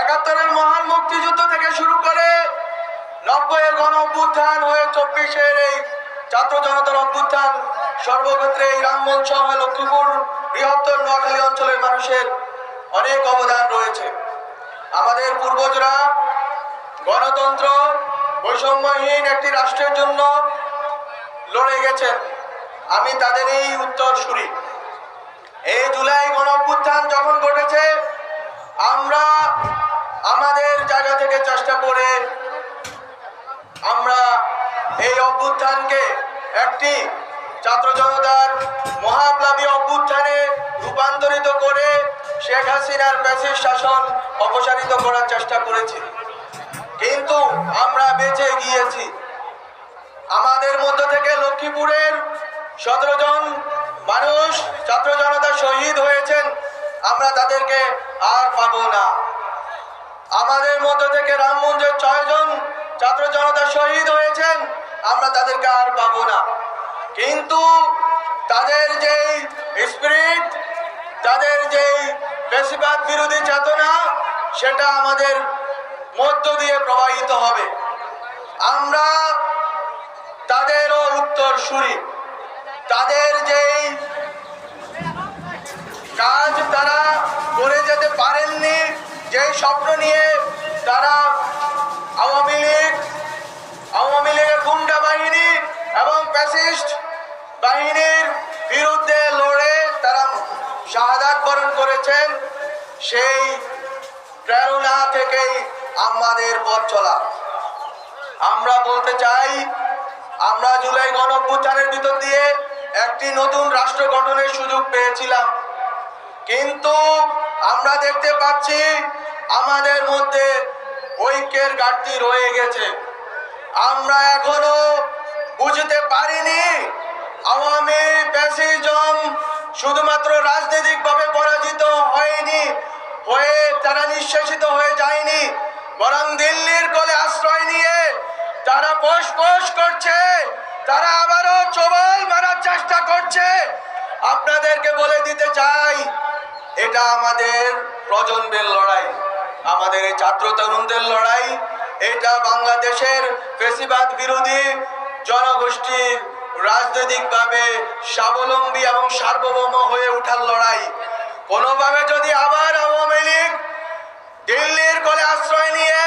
একাত্তরের মহান মুক্তিযুদ্ধ থেকে শুরু করে নব্বইয়ের গণ অভ্যুত্থান হয়ে চব্বিশের এই ছাত্র জনতার অভ্যুত্থান সর্বক্ষেত্রে এই রামমঞ্চ হয় লক্ষ্মীপুর বৃহত্তর নোয়াখালী অঞ্চলের মানুষের অনেক অবদান রয়েছে। আমাদের পূর্বজরা গণতন্ত্র বৈষম্যহীন একটি রাষ্ট্রের জন্য লড়ে গেছেন। আমি তাদের এই উত্তর শুনি এই জুলাই গণ যখন ঘটেছে আমরা আমাদের জায়গা থেকে চেষ্টা করে আমরা এই অভ্যুত্থানকে একটি ছাত্র জনতার মহাপ্লাবী অভ্যুত্থানে রূপান্তরিত করে শেখ হাসিনার প্যাসিভ শাসন অপসারিত করার চেষ্টা করেছি। কিন্তু আমরা বেঁচে গিয়েছি। আমাদের মধ্য থেকে লক্ষ্মীপুরের সতেরো জন মানুষ ছাত্র জনতা শহীদ হয়েছেন। আমরা তাদেরকে আর পাবো না। আমাদের মধ্য থেকে রামমঞ্জের ছয় জন ছাত্র জনতা শহীদ হয়েছেন, আমরা তাদেরকে আর পাবো না। কিন্তু তাদের যেই স্পিরিট তাদের যেই বেশিরভাগ বিরোধী চেতনা, সেটা আমাদের মধ্য দিয়ে প্রবাহিত হবে। আমরা তাদেরও উত্তর শুনি তাদের যেই কাজ তারা করে যেতে পারেননি। যেই স্বপ্ন নিয়ে তারা আওয়ামী লীগ, আওয়ামী লীগের গুন্ডা বাহিনী এবং প্যাসিস্ট বাহিনীর বিরুদ্ধে লড়ে তারা শাহাদাত বরণ করেছেন, সেই প্রেরণা থেকেই আমাদের পথ চলা। আমরা বলতে চাই, আমরা জুলাই গণঅভ্যুত্থানের ভিতর দিয়ে একটি নতুন রাষ্ট্র গঠনের সুযোগ পেয়েছিলাম। কিন্তু আমরা দেখতে পাচ্ছি আমাদের মধ্যে ঐক্যের ঘাটতি রয়ে গেছে। আমরা এখনও বুঝতে পারিনি আওয়ামী প্যাসিজম শুধুমাত্র রাজনৈতিকভাবে পরাজিত হয়নি, হয়ে তারা নিঃশেষিত হয়ে যায়নি, বরং দিল্লির কোলে আশ্রয় নিয়ে তারা পোষ পোষ করছে, তারা আবারও চবল মারার চেষ্টা করছে। আপনাদেরকে বলে দিতে চাই এটা আমাদের প্রজন্মের লড়াই, আমাদের ছাত্র তরুণদের লড়াই। এটা বাংলাদেশের বেশিরভাগ বিরোধী জনগোষ্ঠীর রাজনৈতিকভাবে স্বাবলম্বী এবং সার্বভৌম হয়ে ওঠার লড়াই। কোনোভাবে যদি আবার আওয়ামী লীগ দিল্লির কোলে আশ্রয় নিয়ে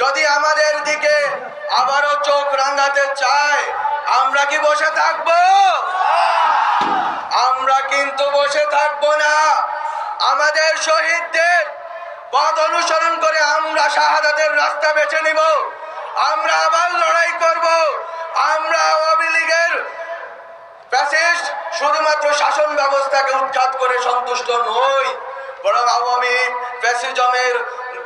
যদি আমাদের দিকে আবারও চোখ রাঙাতে চায়, আমরা কি বসে থাকব? আমরা কিন্তু বসে থাকব না। আমাদের শহীদদের পথ অনুসরণ করে আমরা শাহাদাতের রাস্তা বেছে নিব। আমরা আবার লড়াই করব। আমরা আওয়ামী লীগের ফ্যাসিস্ট শুধুমাত্র শাসন ব্যবস্থাকে উৎখাত করে সন্তুষ্ট নই, বরং আওয়ামী ফ্যাসিজমের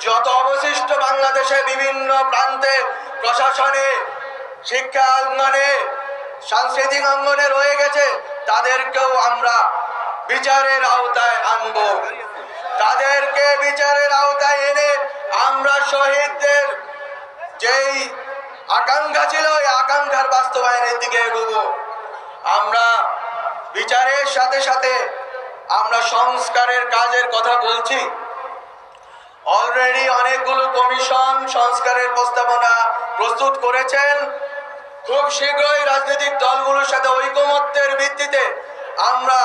যত অবশিষ্ট বাংলাদেশে বিভিন্ন প্রান্তে প্রশাসনে, শিক্ষা অঙ্গনে, সাংস্কৃতিক অঙ্গনে রয়ে গেছে, তাদেরকেও আমরা বিচারের আওতায় আনব। তাদেরকে বিচারের আওতায় এনে আমরা শহীদদের যেই আকাঙ্ক্ষা ছিল, ওই আকাঙ্ক্ষার বাস্তবায়নের দিকে এগোবো। আমরা বিচারের সাথে সাথে আমরা সংস্কারের কাজের কথা বলছি। অলরেডি অনেকগুলো কমিশন সংস্কারের প্রস্তাবনা প্রস্তুত করেছেন। খুব শীঘ্রই রাজনৈতিক দলগুলোর সাথে ঐকমত্যের ভিত্তিতে আমরা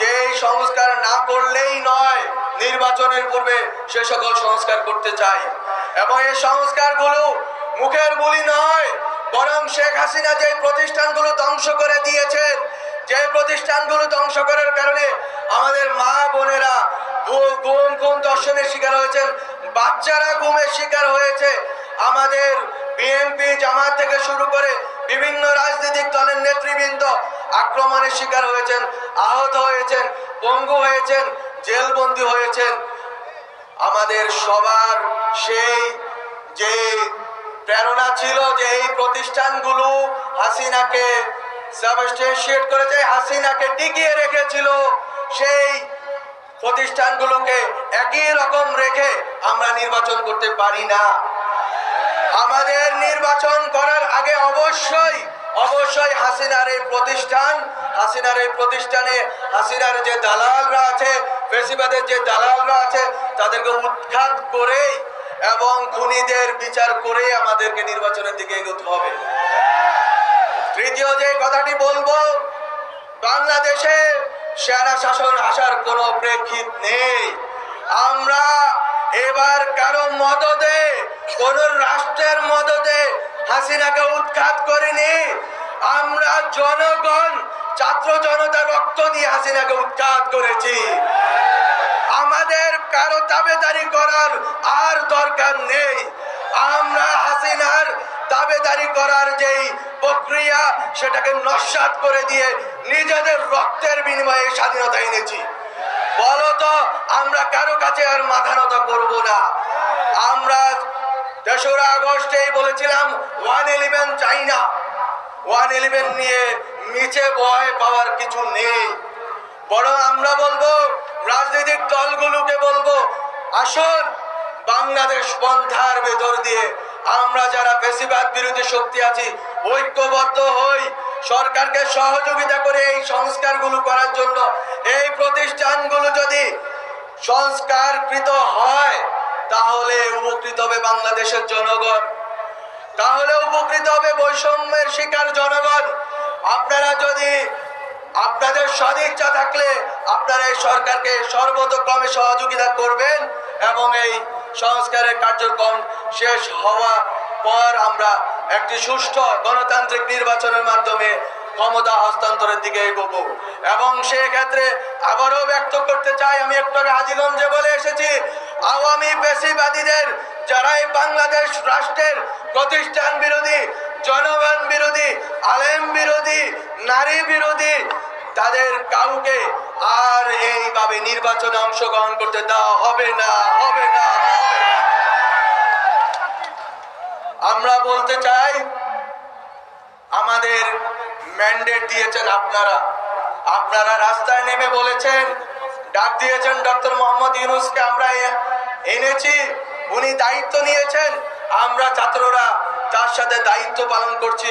যে সংস্কার না করলেই নয়, নির্বাচনের পূর্বে সে সকল সংস্কার করতে চাই। এবং এই সংস্কারগুলো মুখের বলি নয়, বরং শেখ হাসিনা যে প্রতিষ্ঠানগুলো ধ্বংস করে দিয়েছেন যে প্রতিষ্ঠানগুলো ধ্বংস করার কারণে আমাদের মা বোনেরা গুম গুম দর্শনের শিকার হয়েছেন, বাচ্চারা গুমের শিকার হয়েছে। আমাদের বিএনপি জামাত থেকে শুরু করে বিভিন্ন রাজনৈতিক দলের নেতৃবৃন্দ আক্রমণের শিকার হয়েছেন, আহত হয়েছেন, পঙ্গু হয়েছেন, জেলবন্দি হয়েছেন। আমাদের সবার সেই যে প্রেরণা ছিল যে এই প্রতিষ্ঠানগুলো হাসিনাকে সাবস্টেন্সিয়েট করেছে, হাসিনাকে টিকিয়ে রেখেছিল, সেই প্রতিষ্ঠানগুলোকে একই রকম রেখে আমরা নির্বাচন করতে পারি না। আমাদের নির্বাচন করার আগে অবশ্যই অবশ্যই হাসিনার এই প্রতিষ্ঠান, হাসিনার এই প্রতিষ্ঠানে হাসিনার যে দালালরা আছে, ফেসিবাদের যে দালালরা আছে, তাদেরকে উৎখাত করেই এবং খুনিদের বিচার করেই আমাদেরকে নির্বাচনের দিকে এগোতে হবে। তৃতীয় যে কথাটি বলব, বাংলাদেশে সেনা শাসন আসার কোনো প্রেক্ষিত নেই। আমরা এবার কারও মদদে, কোন রাষ্ট্রের মদদে হাসিনাকে উৎখাত করিনি আমরা জনগণ, ছাত্র জনতা রক্ত দিয়ে হাসিনাকে উৎখাত করেছি। আমাদের কারও দাবেদারি করার আর দরকার নেই। আমরা হাসিনার দাবেদারি করার যেই প্রক্রিয়া, সেটাকে নস্বাত করে দিয়ে নিজেদের রক্তের বিনিময়ে স্বাধীনতা এনেছি। বলতো আমরা কারও কাছে আর মাথা নত করব না। আমরা তেসরা আগস্টেই বলেছিলাম ওয়ান ইলেভেন চাই না ওয়ান ইলেভেন নিয়ে নিচে ভয় পাওয়ার কিছু নেই। বরং আমরা বলব, রাজনৈতিক দলগুলোকে বলব, আসুন, বাংলাদেশ পন্থার ভেতর দিয়ে আমরা যারা বেশিরভাগ বিরোধী শক্তি আছি, ঐক্যবদ্ধ হই, সরকারকে সহযোগিতা করে এই সংস্কারগুলো করার জন্য এই প্রতিষ্ঠানগুলো যদি সংস্কারকৃত হয়, তাহলে উপকৃত হবে বাংলাদেশের জনগণ। তাহলে উপকৃত হবে বৈষম্যের শিকার জনগণ। আপনারা যদি আপনাদের সদিচ্ছা থাকলে আপনারা এই সরকারকে সর্বতক্রমে সহযোগিতা করবেন এবং এই সংস্কারের কার্যক্রম শেষ হওয়া পর আমরা একটি সুষ্ঠু গণতান্ত্রিক নির্বাচনের মাধ্যমে ক্ষমতা হস্তান্তরের দিকে এগোবো। এবং সেক্ষেত্রে আবারও ব্যক্ত করতে চাই, আমি একটু আগে হাজিগঞ্জে বলে এসেছি আওয়ামী পেশিবাদীদের যারা এই বাংলাদেশ রাষ্ট্রের প্রতিষ্ঠান বিরোধী, জনগণ বিরোধী, আলেম বিরোধী, নারী বিরোধী, তাদের কাউকে আর এইভাবে নির্বাচনে অংশগ্রহণ করতে দেওয়া হবে না হবে না। আমরা বলতে চাই, আমাদের ম্যান্ডেট দিয়েছেন আপনারা আপনারা রাস্তায় নেমে বলেছেন ডাক দিয়েছেন ডক্টর মোহাম্মদ ইউনুসকে আমরা এনেছি। উনি দায়িত্ব নিয়েছেন। আমরা ছাত্ররা তার সাথে দায়িত্ব পালন করছি।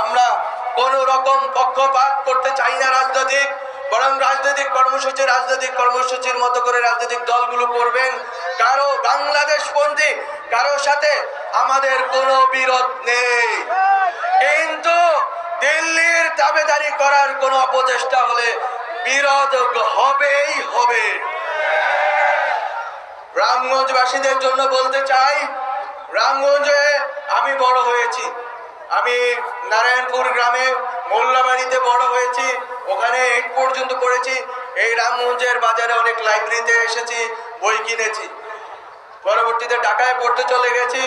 আমরা কোন রকম পক্ষপাত করতে চাই না রাজনৈতিক, বরং রাজনৈতিক কর্মসূচি, রাজনৈতিক কর্মসূচির মতো করে রাজনৈতিক দলগুলো করবেন। কারও বাংলাদেশ পন্থী কারও সাথে আমাদের কোনো বিরোধ নেই। কিন্তু দিল্লির দাবেদারি করার কোনো অপচেষ্টা হলে বিরোধ হবেই হবে। রামগঞ্জবাসীদের জন্য বলতে চাই, রামগঞ্জে আমি বড় হয়েছি। আমি নারায়ণপুর গ্রামে মোল্লাবাড়িতে বড় হয়েছি, ওখানে এইট পর্যন্ত পড়েছি। এই রামগঞ্জের বাজারে অনেক লাইব্রেরিতে এসেছি, বই কিনেছি। পরবর্তীতে ঢাকায় পড়তে চলে গেছি।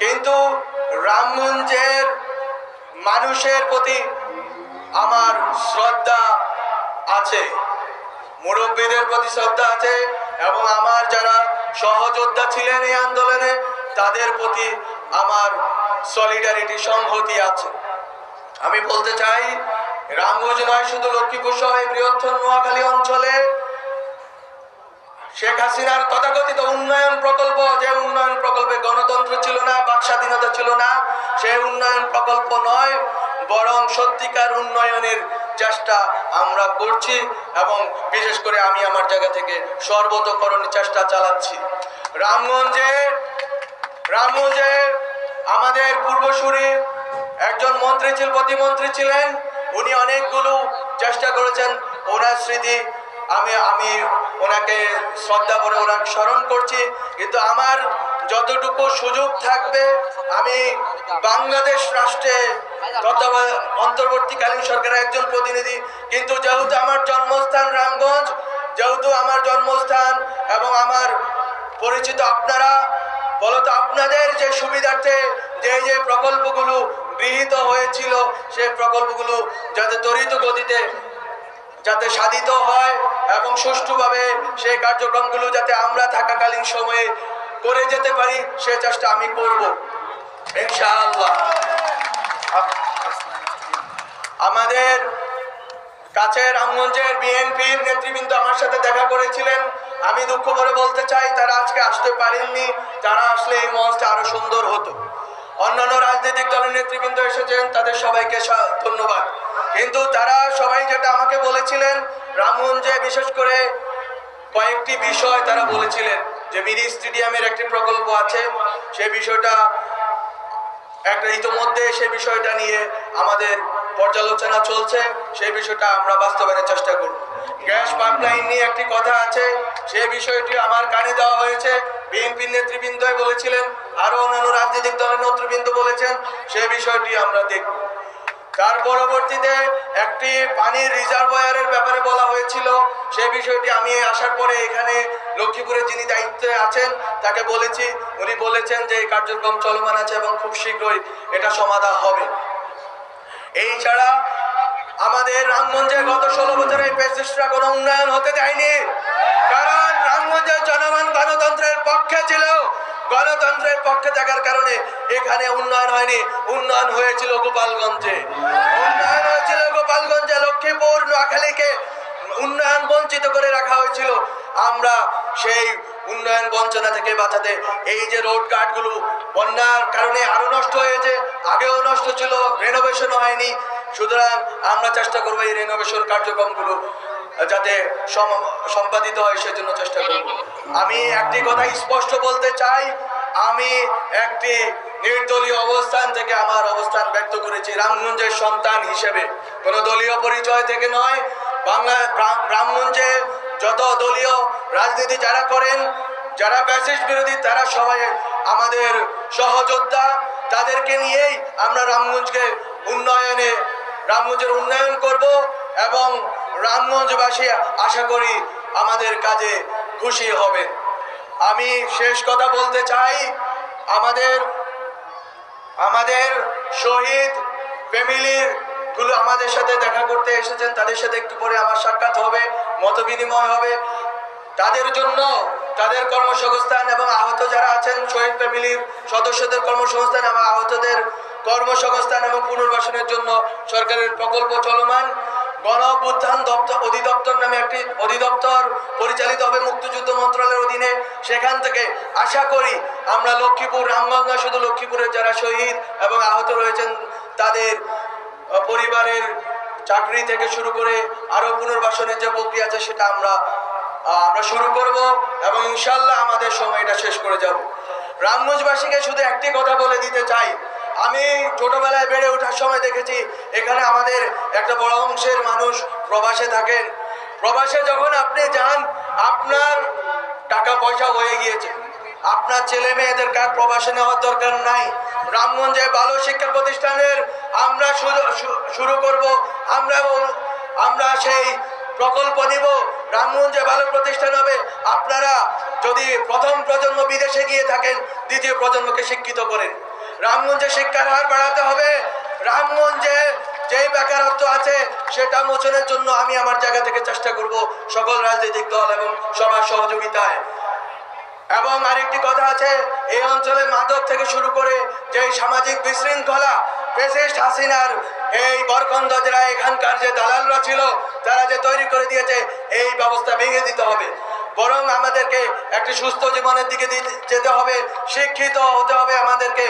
কিন্তু রামগঞ্জের মানুষের প্রতি আমার শ্রদ্ধা আছে। মুরব্বীদের প্রতি শ্রদ্ধা আছে এবং আমার যারা সহযোদ্ধা ছিলেন এই আন্দোলনে, তাদের প্রতি আমার সলিডারিটি সংহতি আছে। আমি বলতে চাই, রামগঞ্জ নয় শুধু লক্ষ্মীপুর সহ এই বৃহত্তর নোয়াখালী অঞ্চলে শেখ হাসিনার তথাকথিত উন্নয়ন প্রকল্প, যে উন্নয়ন প্রকল্পে গণতন্ত্র ছিল না, বাক স্বাধীনতা ছিল না, সেই উন্নয়ন প্রকল্প নয়, বরং সত্যিকার উন্নয়নের চেষ্টা আমরা করছি এবং বিশেষ করে আমি আমার জায়গা থেকে সর্বতকরণের চেষ্টা চালাচ্ছি। রামগঞ্জে রামগঞ্জে আমাদের পূর্বসূরি একজন মন্ত্রী ছিল, প্রতিমন্ত্রী ছিলেন। উনি অনেকগুলো চেষ্টা করেছেন। ওনার স্মৃতি আমি আমি ওনাকে শ্রদ্ধা করে ওনাকে স্মরণ করছি। কিন্তু আমার যতটুকু সুযোগ থাকবে, আমি বাংলাদেশ রাষ্ট্রে অন্তর্বর্তীকালীন সরকারের একজন প্রতিনিধি। কিন্তু যেহেতু আমার জন্মস্থান রামগঞ্জ, যেহেতু আমার জন্মস্থান এবং আমার পরিচিত আপনারা, বলতো আপনাদের যে সুবিধার্থে যে যে প্রকল্পগুলো গৃহীত হয়েছিল সেই প্রকল্পগুলো যাতে ত্বরিত গতিতে যাতে সাধিত হয় এবং সুষ্ঠুভাবে সেই কার্যক্রমগুলো যাতে আমরা থাকাকালীন সময়ে করে যেতে পারি, সে চেষ্টা আমি করব। ইনশাআল্লাহ। আমাদের কাছে রামগঞ্জের বিএনপির নেতৃবৃন্দ আমার সাথে দেখা করেছিলেন। আমি দুঃখ করে বলতে চাই, তারা আজকে আসতে পারেননি। তারা আসলে এই মঞ্চটা আরও সুন্দর হতো। অন্যান্য রাজনৈতিক দলের নেতৃবৃন্দ এসেছেন, তাদের সবাইকে ধন্যবাদ। কিন্তু তারা সবাই যেটা আমাকে বলেছিলেন রামগঞ্জে বিশেষ করে কয়েকটি বিষয় তারা বলেছিলেন, যে মিনি স্টেডিয়ামের একটি প্রকল্প আছে সেই বিষয়টা একটা ইতোমধ্যে সেই বিষয়টা নিয়ে আমাদের পর্যালোচনা চলছে সেই বিষয়টা আমরা বাস্তবায়নের চেষ্টা করব। গ্যাস পাইপলাইন নিয়ে একটি কথা আছে সেই বিষয়টি আমার কানে দেওয়া হয়েছে, বিএনপির নেতৃবৃন্দ বলেছিলেন আরও অন্যান্য রাজনৈতিক দলের নেতৃবৃন্দ বলেছেন সেই বিষয়টি আমরা দেখব। তার পরবর্তীতে একটি পানির রিজার্ভয়ারের ব্যাপারে বলা হয়েছিল। সেই বিষয়টি আমি আসার পরে এখানে লক্ষ্মীপুরে যিনি দায়িত্বে আছেন, তাকে বলেছি। উনি বলেছেন যে এই কার্যক্রম চলমান আছে এবং খুব শীঘ্রই এটা সমাধান হবে। এই ছাড়া আমাদের রামগঞ্জে গত ষোলো বছরে পেসিস্টরা কোনো উন্নয়ন হতে দেয়নি। কারণ রামগঞ্জের জনগণ গণতন্ত্রের পক্ষে ছিল। গণতন্ত্রের পক্ষে থাকার কারণে এখানে উন্নয়ন হয়নি। উন্নয়ন হয়েছিল গোপালগঞ্জে। উন্নয়ন হয়েছিল গোপালগঞ্জে, লক্ষ্মীপুর, নোয়াখালীকে উন্নয়ন বঞ্চিত করে রাখা হয়েছিল। আমরা সেই উন্নয়ন বঞ্চনা থেকে বাঁচাতে এই যে রোড কার্ডগুলো বন্যার কারণে আরও নষ্ট হয়েছে, আগেও নষ্ট ছিল রেনোভেশন হয়নি। সুতরাং আমরা চেষ্টা করব এই রেনোভেশন কার্যক্রমগুলো যাতে সম- সম্পাদিত হয়, সেজন্য চেষ্টা করব। আমি একটি কথা স্পষ্ট বলতে চাই। আমি একটি নির্দলীয় অবস্থান থেকে আমার অবস্থান ব্যক্ত করেছি, রামগঞ্জের সন্তান হিসেবে। কোনো দলীয় পরিচয় থেকে নয়, বাংলা রাম- রামগঞ্জে যত দলীয় রাজনীতি যারা করেন, যারা ব্যাসিস বিরোধী, তারা সবাই আমাদের সহযোদ্ধা। তাদেরকে নিয়েই আমরা রামগঞ্জকে উন্নয়নে রামগঞ্জের উন্নয়ন করব এবং রামগঞ্জবাসী, আশা করি আমাদের কাজে খুশি হবেন। আমি শেষ কথা বলতে চাই, আমাদের আমাদের শহীদ ফ্যামিলিরগুলো আমাদের সাথে দেখা করতে এসেছেন, তাদের সাথে একটু পরে আমার সাক্ষাৎ হবে মত বিনিময় হবে। তাদের জন্য তাদের কর্মসংস্থান এবং আহত যারা আছেন, শহীদ ফ্যামিলির সদস্যদের কর্মসংস্থান এবং আহতদের কর্মসংস্থান এবং পুনর্বাসনের জন্য সরকারের প্রকল্প চলমান। গণ অভ্যুত্থান দপ্তর, অধিদপ্তর নামে একটি অধিদপ্তর পরিচালিত হবে মুক্তিযুদ্ধ মন্ত্রণালয়ের অধীনে। সেখান থেকে আশা করি আমরা লক্ষ্মীপুর রামগঞ্জ শুধু লক্ষ্মীপুরের যারা শহীদ এবং আহত রয়েছেন, তাদের পরিবারের চাকরি থেকে শুরু করে আরও পুনর্বাসনের যে প্রক্রিয়া আছে সেটা আমরা আমরা শুরু করব এবং ইনশাল্লাহ আমাদের সময়টা শেষ করে যাব। রামগঞ্জবাসীকে শুধু একটি কথা বলে দিতে চাই আমি ছোটবেলায় বেড়ে ওঠার সময় দেখেছি, এখানে আমাদের একটা বড় অংশের মানুষ প্রবাসে থাকেন। প্রবাসে যখন আপনি যান, আপনার টাকা পয়সা হয়ে গিয়েছে। আপনার ছেলে মেয়েদের কার প্রবাসে নেওয়ার দরকার নাই। রামগঞ্জে ভালো শিক্ষা প্রতিষ্ঠানের আমরা শুরু- করব, আমরা আমরা সেই প্রকল্প নিব। রামগঞ্জে ভালো প্রতিষ্ঠান হবে। আপনারা যদি প্রথম প্রজন্ম বিদেশে গিয়ে থাকেন, দ্বিতীয় প্রজন্মকে শিক্ষিত করেন। রামগঞ্জে শিক্ষার হার বাড়াতে হবে। রামগঞ্জে যেই বেকারত্ব আছে, সেটা মোচনের জন্য আমি আমার জায়গা থেকে চেষ্টা করব সকল রাজনৈতিক দল এবং সবার সহযোগিতায়। এবং আরেকটি কথা আছে, এই অঞ্চলে মাদক থেকে শুরু করে যে সামাজিক বিশৃঙ্খলা পেসিস্ট হাসিনার এই বরকন্দ যারা এখানকার যে দালালরা ছিল, তারা যে তৈরি করে দিয়েছে, এই ব্যবস্থা ভেঙে দিতে হবে। বরং আমাদেরকে একটি সুস্থ জীবনের দিকে যেতে হবে, শিক্ষিত হতে হবে আমাদেরকে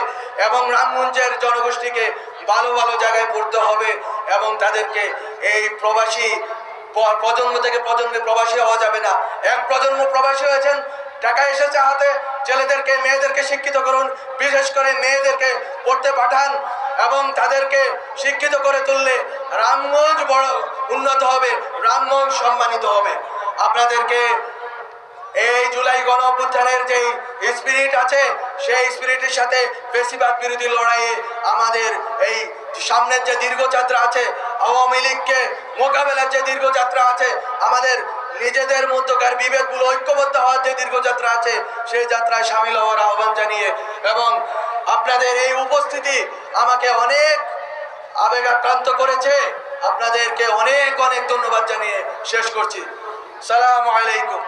এবং রামগঞ্জের জনগোষ্ঠীকে ভালো ভালো জায়গায় পড়তে হবে এবং তাদেরকে এই প্রবাসী প্রজন্ম থেকে প্রজন্মে প্রবাসী হওয়া যাবে না। এক প্রজন্ম প্রবাসী হয়েছেন, টাকা এসেছে হাতে, ছেলেদেরকে, মেয়েদেরকে শিক্ষিত করুন, বিশেষ করে মেয়েদেরকে পড়তে পাঠান এবং তাদেরকে শিক্ষিত করে তুললে রামগঞ্জ বড় উন্নত হবে, রামগঞ্জ সম্মানিত হবে। আপনাদেরকে এই জুলাই গণ অভ্যুত্থানের যে স্পিরিট আছে, সেই স্পিরিটের সাথে বেশিরভাগ বিরোধী লড়াইয়ে আমাদের এই সামনের যে দীর্ঘযাত্রা আছে, আওয়ামী লীগকে মোকাবেলার যে দীর্ঘযাত্রা আছে, আমাদের নিজেদের মধ্যকার বিভেদগুলো ঐক্যবদ্ধ হওয়ার যে দীর্ঘযাত্রা আছে, সেই যাত্রায় সামিল হওয়ার আহ্বান জানিয়ে এবং আপনাদের এই উপস্থিতি আমাকে অনেক আবেগাক্রান্ত করেছে। আপনাদেরকে অনেক অনেক ধন্যবাদ জানিয়ে শেষ করছি। সালাম আলাইকুম।